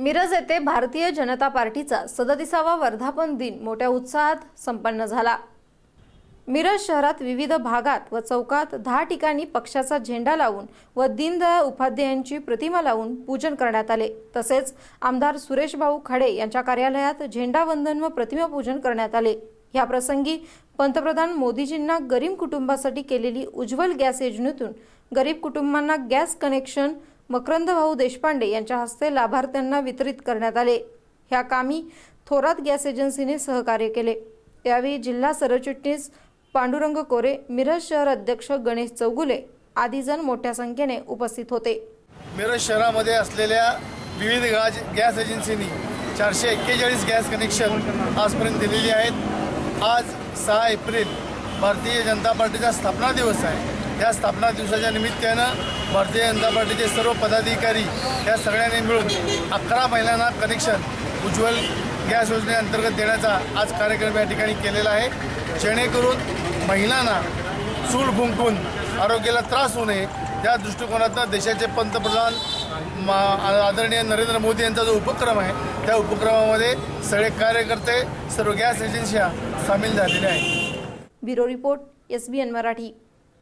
मिरज येथे भारतीय जनता पार्टीचा सदतीसावा वर्धापन दिन मोठ्या उत्साहात संपन्न झाला. मिरज शहरात विविध भागात व चौकात दहा ठिकाणी पक्षाचा झेंडा लावून व दीनदयाळ उपाध्यायांची प्रतिमा लावून पूजन करण्यात आले. तसेच आमदार सुरेश भाऊ खडे यांच्या कार्यालयात झेंडावंदन व प्रतिमा पूजन करण्यात आले. या प्रसंगी पंतप्रधान मोदीजींना गरीब कुटुंबासाठी केलेली उज्ज्वल गॅस योजनेतून गरीब कुटुंबांना गॅस कनेक्शन मकरंद भाऊ देशपांडे यांच्या हस्ते लाभार्थ्यांना वितरित करण्यात आले. ह्या कामी थोरात गॅस एजन्सीने सहकार्य केले. त्यावेळी जिल्हा सरचिटणीस पांडुरंग कोरे मिरज शहर अध्यक्ष गणेश चौगुले आदी जण मोठ्या संख्येने उपस्थित होते. मिरज शहरामध्ये असलेल्या विविध गाज गॅस एजन्सीनी चारशे एक्केचाळीस गॅस कनेक्शन आजपर्यंत दिलेली आहेत. आज सहा एप्रिल भारतीय जनता पार्टीचा स्थापना दिवस आहे. या स्थापना दिवसाच्या निमित्तानं भारतीय जनता पार्टीचे सर्व पदाधिकारी या सगळ्यांनी मिळून अकरा महिलांना कनेक्शन उज्ज्वल गॅस योजनेअंतर्गत देण्याचा आज कार्यक्रम या ठिकाणी केलेला आहे. जेणेकरून महिलांना चूल भुंकून आरोग्याला त्रास होऊ नये या दृष्टिकोनातनं देशाचे पंतप्रधान मा आदरणीय नरेंद्र मोदी यांचा जो उपक्रम आहे त्या उपक्रमामध्ये सगळे कार्यकर्ते सर्व गॅस एजन्सी सामील झालेल्या आहेत. Bureau report S B N Marathi.